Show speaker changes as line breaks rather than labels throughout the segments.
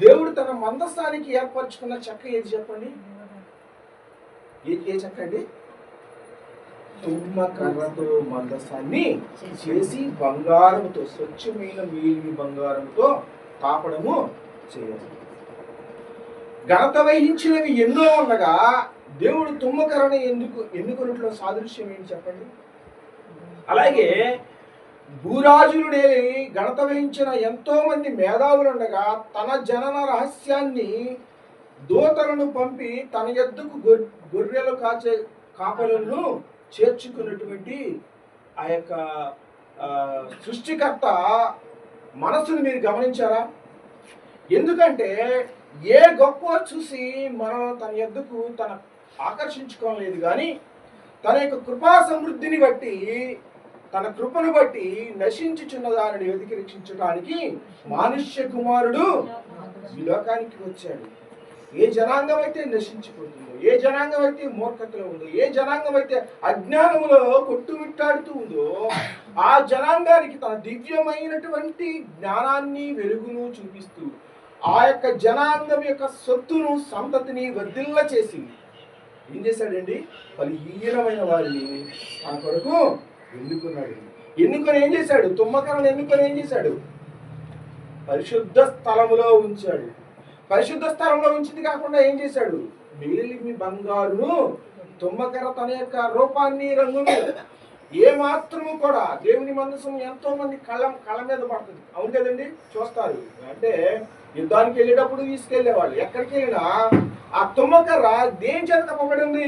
దేవుడు తన మందస్థానికి ఏర్పరచుకున్న చెక్క ఏది చెప్పండి? ఏ ఏ చెక్క అండి? తుమ్మ కర్రతో మందస్థాన్ని చేసి బంగారంతో స్వచ్ఛమైన మేలిమి బంగారంతో తాపడము చేయాలి ఘనత వహించినవి ఎన్నో ఉండగా దేవుడు తుమ్మకరణ ఎందుకు ఎన్నుకున్నట్లో సాదృశ్యం ఏంటి చెప్పండి? అలాగే భూరాజులుడే ఘనత వహించిన ఎంతో మంది తన జనన రహస్యాన్ని దూతలను పంపి తన ఎద్దుకు గొర్- గొర్రెలు కాచే కాపలను చేర్చుకున్నటువంటి ఆ యొక్క సృష్టికర్త మనసును మీరు గమనించారా? ఎందుకంటే ఏ గొప్ప చూసి మనం తన ఎద్దుకు తన ఆకర్షించుకోలేదు కానీ తన యొక్క కృపా సమృద్ధిని బట్టి తన కృపను బట్టి నశించుచున్న దానిని వెతికి రక్షించడానికి మానుష్య కుమారుడు ఈ లోకానికి వచ్చాడు. ఏ జనాంగం అయితే నశించిపోతుందో ఏ జనాంగం అయితే మూర్ఖతలో ఉందో ఏ జనాంగం అయితే అజ్ఞానములో కొట్టుమిట్టాడుతూ ఉందో ఆ జనాంగానికి తన దివ్యమైనటువంటి జ్ఞానాన్ని వెలుగును చూపిస్తూ ఆ యొక్క జనాంగం యొక్క సొత్తును సంతతిని వర్ధిల్ల చేసింది. ఏం చేశాడండి? పలు ఈయనమైన వారిని ఆ కొరకు ఎన్నుకున్నాడు. ఎన్నుకొని ఏం చేశాడు? తుమ్మకరను ఎన్నుకొని ఏం చేశాడు? పరిశుద్ధ స్థలములో ఉంచాడు. పరిశుద్ధ స్థలంలో ఉంచింది కాకుండా ఏం చేశాడు? మేలిమి బంగారును తుమ్మకర తన యొక్క రూపాన్ని రంగును ఏ మాత్రము కూడా దేవుని మనసు ఎంతో మంది కళ్ళ కళ్ళ మీద పడుతుంది. అవును కదండి? చూస్తారు. అంటే యుద్ధానికి వెళ్ళేటప్పుడు తీసుకెళ్ళేవాళ్ళు ఎక్కడికి వెళ్ళినా ఆ తుమ్మకర్ర దేని చేత కప్పబడింది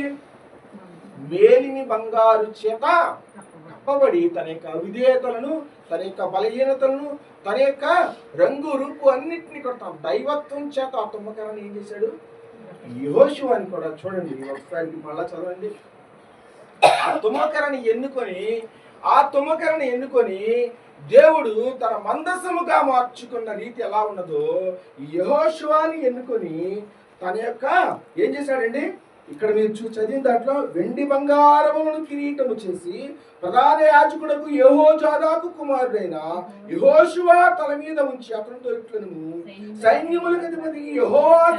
మేలిమి బంగారు చేత కప్పబడి తన యొక్క విధేయతలను తన యొక్క బలహీనతలను తన యొక్క రంగు రూపు అన్నింటినీ కూడా తన దైవత్వం చేత ఆ తుమ్మకరాన్ని ఏం చేశాడు? యోషు అని కూడా చూడండి ఒకసారి మళ్ళా చదవండి. ఆ తుమ్మకరని ఎన్నుకొని ఆ తుమ్మకరని ఎన్నుకొని దేవుడు తన మందసముగా మార్చుకున్న రీతి ఎలా ఉన్నదో యహోశువాని ఎన్నుకొని తన యొక్క ఏం చేశాడండి? ఇక్కడ మీరు చూ చదివిన దాంట్లో వెండి బంగారములను కిరీటము చేసి ప్రధాన యాజకుడకు యహోజాదాకు కుమారుడైన యహోశువా తల మీద ఉంచి అతనితో ఇట్లను సైన్యములకు అధిపతి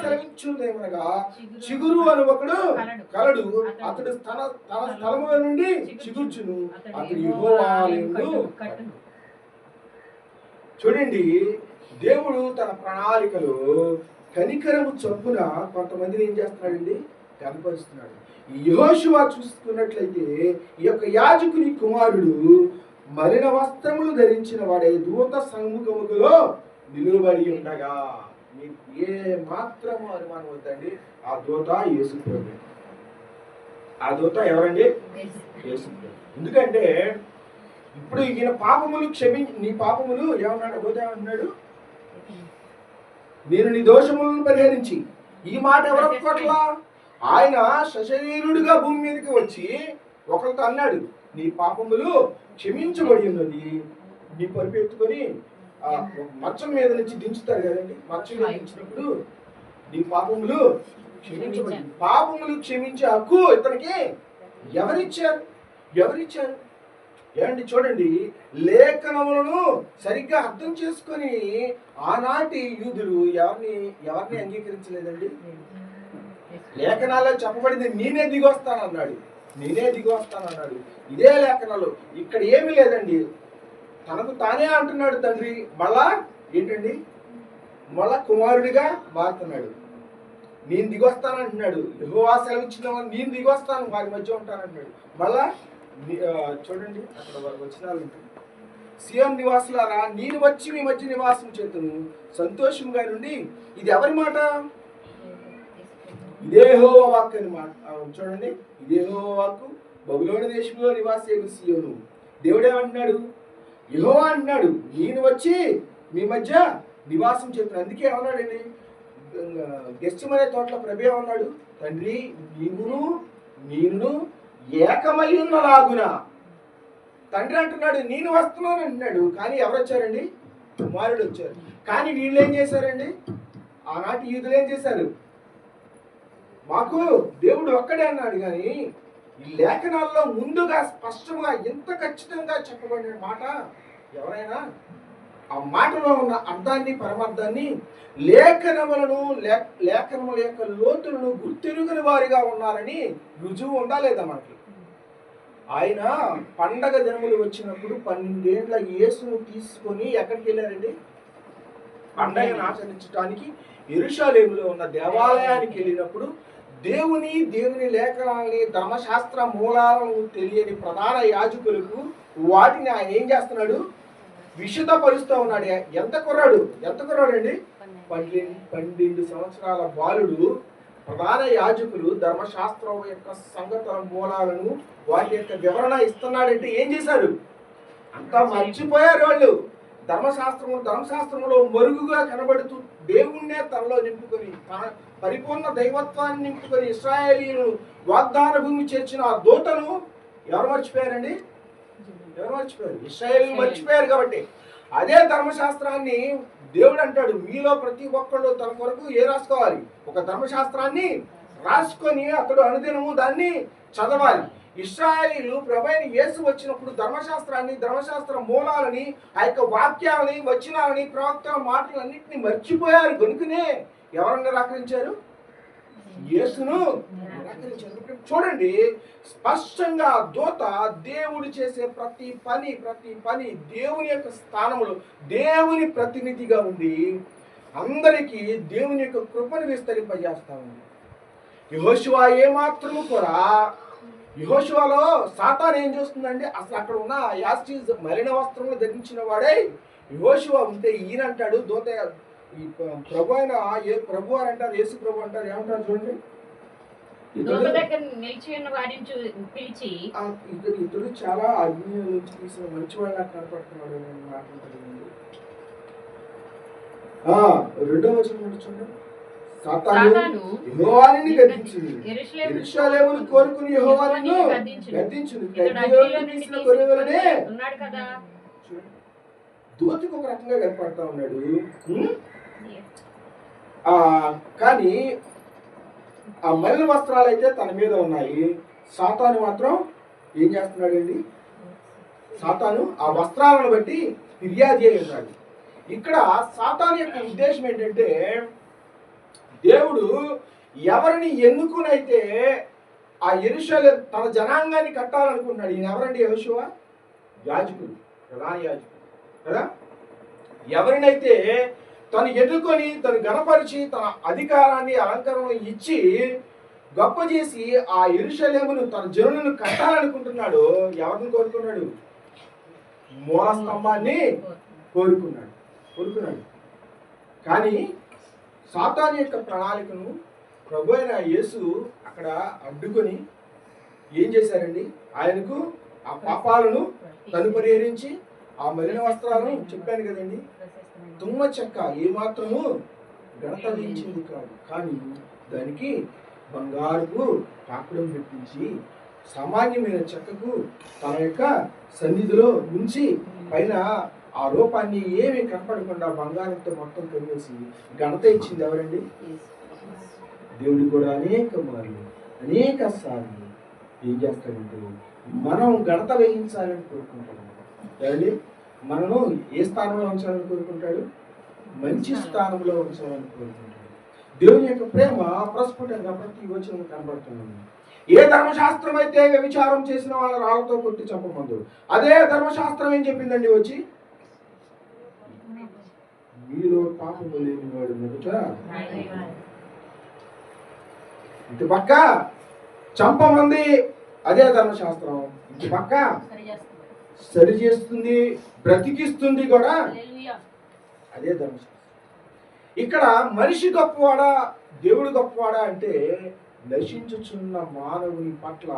సెలవిచ్చుదేమనగా చిగురు అని ఒకడు కలడు. అతడు తన తన స్థలముల నుండి చిగుర్చును. అతడు యెహోవాలయుడు చూడండి దేవుడు తన ప్రణాళికలో కనికరము చొప్పున కొంతమందిని ఏం చేస్తున్నాడండి? కనపరుస్తున్నాడు. యహోశివ చూసుకున్నట్లయితే ఈ యొక్క యాజకుని కుమారుడు మలిన వస్త్రములు ధరించిన వాడే దూత సమ్ముఖములో నిలువబడి ఉండగా మీకు ఏ మాత్రము అనుమానం వద్దండి. ఆ దూత యేసుప్రభు. ఆ దూత ఎవరండి? యేసుప్రభు. ఎందుకంటే ఇప్పుడు ఈయన పాపములు క్షమించి నీ పాపములు ఏమన్నాడు? దూత ఏమన్నాడు? నేను నీ దోషములను పరిహరించి ఈ మాట ఎవరు ఆయన సశరీరుడిగా భూమి మీదకి వచ్చి ఒకరితో అన్నాడు నీ పాపములు క్షమించబడి ఉన్నది. నీ పరుపు ఎత్తుకొని ఆ మచ్చం మీద నుంచి దించుతారు కదండి. మచ్చం మీద దించినప్పుడు నీ పాపములు క్షమించబడి పాపములు క్షమించే హక్కు ఇతనికి ఎవరిచ్చారు? ఎవరిచ్చారు? ఏమండి చూడండి లేఖనములను సరిగ్గా అర్థం చేసుకొని ఆనాటి యూదులు ఎవరిని ఎవరిని అంగీకరించలేదండి? లేఖనాల్లో చెప్పబడింది నేనే దిగొస్తానన్నాడు. నేనే దిగొస్తానన్నాడు. ఇదే లేఖనాలు. ఇక్కడ ఏమీ లేదండి. తనకు తానే అంటున్నాడు తండ్రి. మళ్ళా ఏంటండి? మళ్ళా కుమారుడిగా మారుతున్నాడు. నేను దిగొస్తానంటున్నాడు. యెహోవా సెలవిచ్చిన నేను దిగొస్తాను. వారి మధ్య ఉంటానంటున్నాడు. మళ్ళా చూడండి అక్కడ వారి వచనాలు ఉంటాయి. సియోన్ నివాసులారా నేను వచ్చి మీ మధ్య నివాసం చేతును. సంతోషంగా నుండి ఇది ఎవరి మాట? ఇదే హోవా వాక్ అని చూడండి. ఇదే వాక్కు. బబులోని దేశంలో నివాసి సీయోను. దేవుడు ఏమంటున్నాడు యెహోవా అంటున్నాడు నేను వచ్చి మీ మధ్య నివాసం చేస్తున్నాను అందుకే ఏమన్నాడండి? గెస్టిమనే తోటలో ప్రభే ఉన్నాడు తండ్రి నీవును నేను ఏకమై ఉన్నలాగున తండ్రి అంటున్నాడు నేను వస్తున్నాను అంటున్నాడు. కానీ ఎవరు వచ్చారండి కుమారుడు వచ్చారు కానీ వీళ్ళు ఏం చేశారండి? ఆనాటి యూదులు ఏం చేశారు? మాకు దేవుడు ఒక్కడే అన్నాడు కానీ ఈ లేఖనాల్లో ముందుగా స్పష్టంగా ఎంత ఖచ్చితంగా చెప్పబడిన మాట ఎవరైనా? ఆ మాటలో ఉన్న అర్థాన్ని పరమార్థాన్ని లేఖనములను లే- లేఖనముల యొక్క లోతులను గుర్తిరుగని వారిగా ఉన్నారని రుజువు ఉండాలేదా మనకి? ఆయన పండగ దినములు వచ్చినప్పుడు పన్నెండేళ్ళ యేసును తీసుకొని ఎక్కడికి వెళ్ళారండి? పండగను ఆచరించడానికి ఇరుషాలేములో ఉన్న దేవాలయానికి వెళ్ళినప్పుడు దేవుని దేవుని లేఖనాలని ధర్మశాస్త్ర మూలాలను తెలియని ప్రధాన యాజకులకు వాటిని ఆయన ఏం చేస్తున్నాడు? విషుతపరుస్తూ ఉన్నాడు. ఎంత కుర్రాడు? ఎంత కుర్రాడు అండి పన్నెండు. పన్నెండు సంవత్సరాల బాలుడు ప్రధాన యాజకులు ధర్మశాస్త్రం యొక్క సంగతుల మూలాలను వాటి యొక్క వివరణ ఇస్తున్నాడంటే ఏం చేశారు అంతా మర్చిపోయారు వాళ్ళు. ధర్మశాస్త్రము ధర్మశాస్త్రంలో మరుగుగా కనబడుతూ దేవుణ్ణే తనలో నింపుకొని తన పరిపూర్ణ దైవత్వాన్ని నింపుకొని ఇస్రాయేలీలను వాగ్దాన భూమి చేర్చిన ఆ దూతను ఎవరు మర్చిపోయారండి? ఎవరు మర్చిపోయారు? ఇస్రాయేల్. మర్చిపోయారు కాబట్టి. అదే ధర్మశాస్త్రాన్ని దేవుడు అంటాడు మీలో ప్రతి ఒక్కళ్ళు తన కొరకు ఏ రాసుకోవాలి? ఒక ధర్మశాస్త్రాన్ని రాసుకొని అతడు అనుదినము దాన్ని చదవాలి. ఇస్రాయేలీలు ప్రభైన యేసు వచ్చినప్పుడు ధర్మశాస్త్రాన్ని ధర్మశాస్త్ర మూలాలని ఆ యొక్క వాక్యాలని వచనాలని ప్రవక్త మాటలన్నింటినీ మర్చిపోయారు. కనుకనే ఎవరన్నా నిరాకరించారు? యేసును చూడండి స్పష్టంగా దూత దేవుడు చేసే ప్రతి పని ప్రతి పని దేవుని యొక్క స్థానంలో దేవుని ప్రతినిధిగా ఉండి అందరికీ దేవుని యొక్క కృపను విస్తరింపజేస్తా ఉంది. యహోశివ ఏమాత్రము కూడా యహోశివలో సాతాన్ ఏం చేస్తుందండి? అసలు అక్కడ ఉన్న యాస్టీజ్ మలిన వస్త్రములు ధరించిన వాడే యహోశివ ఉంటే ఈయన అంటాడు దూత ప్రభు అయిన ఏ ప్రభు అని అంటారు యేసు ప్రభు అంటారు ఏమంటారు చూడండి. ఇతడు ఇతడు ఇతడు చాలా అగ్ని నుంచి తీసిన మంచి వాళ్ళ కనపడుతున్నాడు ఆ రెండవ వచనం చూడండి. సాతాను యెహోవాని గద్దించింది కోరుకుని యెహోవాను తీసిన
ఉన్నాడు కదా.
దూతకు ఒక రకంగా కనపడతా ఉన్నాడు. కానీ ఆ మలిన వస్త్రాలు అయితే తన మీద ఉన్నాయి. సాతాను మాత్రం ఏం చేస్తున్నాడండి సాతాను ఆ వస్త్రాలను బట్టి ఫిర్యాదు అయి ఉన్నాడు ఇక్కడ సాతాను యొక్క ఉద్దేశం ఏంటంటే దేవుడు ఎవరిని ఎన్నుకునైతే ఆ ఎరుషల తన జనాంగాన్ని కట్టాలనుకుంటున్నాడు ఈయన ఎవరండి యహోశివ యాజకుడు ప్రధాన యాజకుడు కదా? ఎవరినైతే తను ఎన్నుకొని తను గణపరిచి తన అధికారాన్ని అలంకరణ ఇచ్చి గొప్ప చేసి ఆ ఇరుషలేమును తన జనులను కట్టాలనుకుంటున్నాడు ఎవరిని కోరుకున్నాడు? మూల స్తంభాన్ని కోరుకున్నాడు కోరుకున్నాడు. కానీ సాతాన్ యొక్క ప్రణాళికను ప్రభు అయిన యేసు అక్కడ అడ్డుకొని ఏం చేశారండి? ఆయనకు ఆ పాపాలను తను పరిహరించి ఆ మలిన వస్త్రాలను చెప్పాను కదండి. తుమ్మ చెక్క ఏమాత్రము గణత వేయించింది కాదు. కానీ దానికి బంగారుకు కాకుడం పెట్టించి సామాన్యమైన చెక్కకు తన యొక్క సన్నిధిలో ఉంచి పైన ఆ రూపాన్ని ఏమీ కనపడకుండా బంగారంతో మొత్తం కలిగేసి ఘనత ఇచ్చింది ఎవరండి? దేవుడు కూడా అనేక మార్లు అనేక సార్లు ఏం చేస్తాడంటే మనం ఘనత వేయించాలని కోరుకుంటాడు. ఏమండి మనను ఏ స్థానంలో ఉంచాలని కోరుకుంటాడు? మంచి స్థానంలో ఉంచాలని కోరుకుంటాడు. దేవుని యొక్క ప్రేమ ప్రస్ఫుటంగా ప్రతి వచనం కనబడుతున్నాను ఏ ధర్మశాస్త్రం అయితే వ్యభిచారం చేసిన వాళ్ళ రాళ్ళతో కొట్టి చంపమందు అదే ధర్మశాస్త్రం ఏం చెప్పిందండి వచ్చి? మీలో పాపము లేని వాడు మొదట ఇటు పక్క చంపమంది అదే ధర్మశాస్త్రం. ఇటు పక్క సరి చేస్తుంది బ్రతికిస్తుంది కూడా. అదే ధర్మశాస్త్రం. ఇక్కడ మనిషి గొప్పవాడా దేవుడు గొప్పవాడా అంటే నశించుచున్న మానవుని పట్ల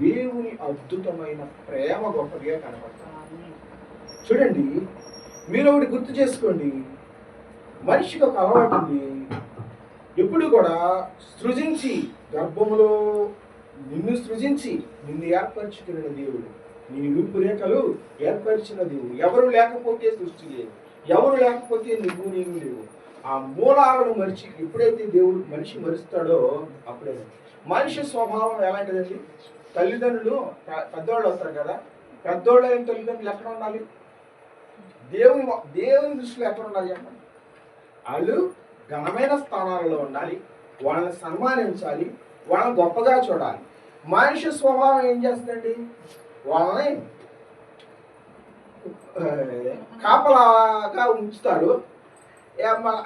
దేవుని అద్భుతమైన ప్రేమ గొప్పదిగా కనపడుతుంది చూడండి మీరు ఒకటి గుర్తు చేసుకోండి. మనిషికి ఒక అలవాటు ఉంది. ఎప్పుడు కూడా సృజించి గర్భములో నిన్ను సృజించి నిన్ను ఏర్పరచుకున్న దేవుడు. నీ రూపురేఖలు ఏర్పరిచిన దేవుడు. ఎవరు లేకపోతే సృష్టి లేదు. ఎవరు లేకపోతే నువ్వు నీవు లేవు. ఆ మూలాలను మరిచి ఎప్పుడైతే దేవుడు మనిషి మరుస్తాడో అప్పుడే మనిషి స్వభావం ఎలాంటిదండి? తల్లిదండ్రులు పెద్దోళ్ళు పెద్దవాళ్ళు వస్తారు కదా. పెద్దోళ్ళు అయిన తల్లిదండ్రులు ఎక్కడ ఉండాలి? దేవుని దేవుని దృష్టిలో ఎక్కడ ఉండాలి అంటే? వాళ్ళు ఘనమైన స్థానాలలో ఉండాలి వాళ్ళని సన్మానించాలి వాళ్ళని గొప్పగా చూడాలి. మనిషి స్వభావం ఏం చేస్తుందండి? వాళ్ళని కాపలాగా ఉంచుతారు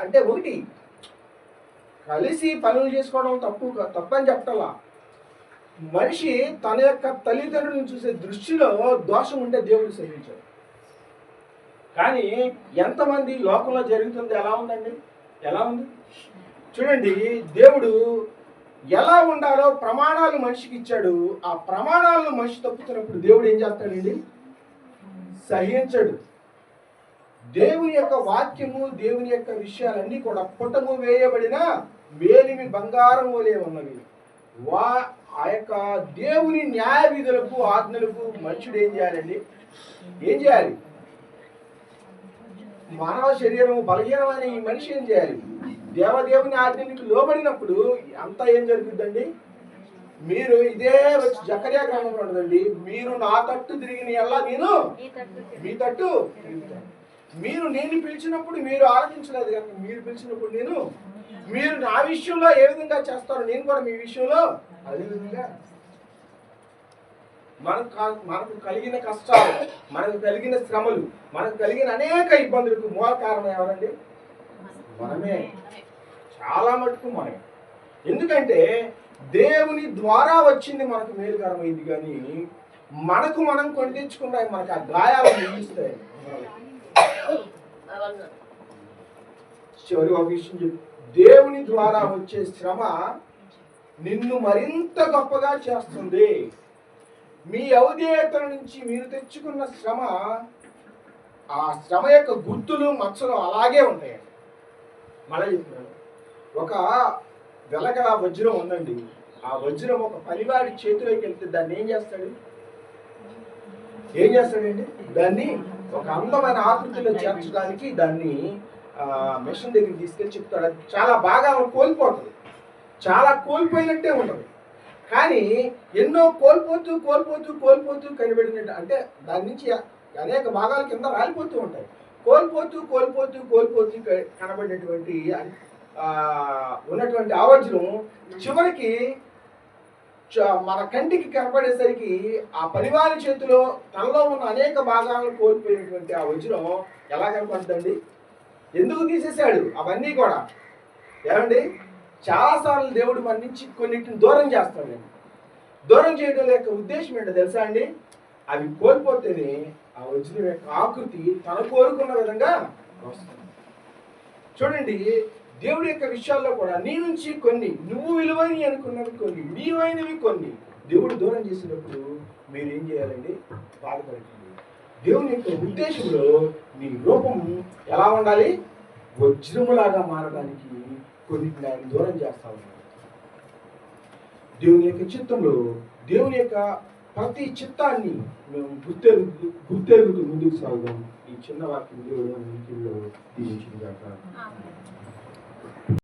అంటే ఒకటి కలిసి పనులు చేసుకోవడం తప్పు తప్పని చెప్పటలా. మనిషి తన యొక్క తల్లిదండ్రులను చూసే దృష్టిలో దోషం ఉంటే దేవుడు సహించాడు కానీ ఎంతమంది లోకంలో జరుగుతుంది ఎలా ఉందండి? ఎలా ఉంది? చూడండి దేవుడు ఎలా ఉండాలో ప్రమాణాలు మనిషికి ఇచ్చాడు. ఆ ప్రమాణాలను మనిషి తప్పుతున్నప్పుడు దేవుడు ఏం చేస్తాడండి? సహించడు. దేవుని యొక్క వాక్యము దేవుని యొక్క విషయాలన్నీ కూడా పుటము వేయబడిన వేలిమి బంగారం వలె ఉన్నవి. వా ఆ యొక్క దేవుని న్యాయ విధులకు ఆజ్ఞలకు మనుషుడు ఏం చేయాలండి? ఏం చేయాలి? మానవ శరీరం బలహీనమైన ఈ మనిషి ఏం చేయాలి? దేవదేవుని ఆజ్ఞలకు లోబడినప్పుడు అంతా ఏం జరుగుతుందండి? మీరు ఇదే వచ్చి జకర్యా గ్రామంలో ఉండదండి. మీరు నా తట్టు తిరిగిన ఎలా నేను? మీ తట్టు. మీరు నేను పిలిచినప్పుడు మీరు ఆలోచించలేదు కనుక మీరు పిలిచినప్పుడు నేను? మీరు నా విషయంలో ఏ విధంగా చేస్తారో నేను కూడా మీ విషయంలో? అదే విధంగా మనకు మనకు కలిగిన కష్టాలు మనకు కలిగిన శ్రమలు మనకు కలిగిన అనేక ఇబ్బందులకు మూల కారణం ఎవరండి? మనమే. చాలా మటుకు మనమే. ఎందుకంటే దేవుని ద్వారా వచ్చింది మనకు మేలుకరమైంది కానీ మనకు మనం కొని తెచ్చుకున్నాయి మనకు ఆ గాయాలు మిగిలిస్తాయి. చివరి ఒక విషయం చెప్పు. దేవుని ద్వారా వచ్చే శ్రమ నిన్ను మరింత గొప్పగా చేస్తుంది. మీ అవధేయతల నుంచి మీరు తెచ్చుకున్న శ్రమ ఆ శ్రమ యొక్క గుర్తులు మచ్చలు అలాగే ఉంటాయి. మళ్ళీ చెప్తున్నాను. ఒక వెలగల వజ్రం ఉందండి. ఆ వజ్రం ఒక పనివాడి చేతిలోకి వెళ్తే దాన్ని ఏం చేస్తాడు? ఏం చేస్తాడండి? దాన్ని ఒక అందమైన ఆకృతిలో చేర్చడానికి దాన్ని మిషన్ దగ్గరికి తీసుకెళ్ళి చెప్తాడు. అది చాలా బాగా కోల్పోతుంది. చాలా కోల్పోయినట్టే ఉంటుంది. కానీ ఎన్నో కోల్పోతూ కోల్పోతూ కోల్పోతూ కనిపెడినట్టు అంటే దాని నుంచి అనేక భాగాల కింద రాలిపోతూ ఉంటాయి. కోల్పోతూ కోల్పోతూ కోల్పోతూ క- కనబడినటువంటి ఉన్నటువంటి ఆవజ్యం చివరికి చ- మన కంటికి కనపడేసరికి ఆ పరివారి చేతిలో తనలో ఉన్న అనేక భాగాలను కోల్పోయినటువంటి ఆ వజ్రం ఎలా కనపడుతుంది ఎందుకు తీసేశాడు? అవన్నీ కూడా. ఏమండి? చాలాసార్లు దేవుడు మన నుంచి కొన్నిటిని దూరం చేస్తాడు దూరం చేయడం యొక్క ఉద్దేశం ఏంటో తెలుసా అండి? అవి కోల్పోతేనే ఆ వజ్రం యొక్క ఆకృతి తన కోరుకున్న విధంగా వస్తుంది. చూడండి దేవుడి యొక్క విషయాల్లో కూడా నీ నుంచి కొన్ని నువ్వు విలువైనవి అనుకున్నవి కొన్ని నీవైనవి కొన్ని దేవుడు దూరం చేసినప్పుడు మీరు ఏం చేయాలండి? బాధపడుతుంది దేవుని యొక్క ఉద్దేశంలో నీ రూపం ఎలా ఉండాలి? వజ్రములాగా మారడానికి కొన్ని ఆయన దూరం చేస్తా ఉన్నాడు దేవుని యొక్క చిత్తంలో దేవుని యొక్క ప్రతి చిత్తాన్ని మేము గుర్తెరుగు గుర్తెరుగుతూ ముందుకు సాగుదాం. ఈ చిన్న వాక్యం దేవుడు మన ఇంటిలో దీవించింది కాక.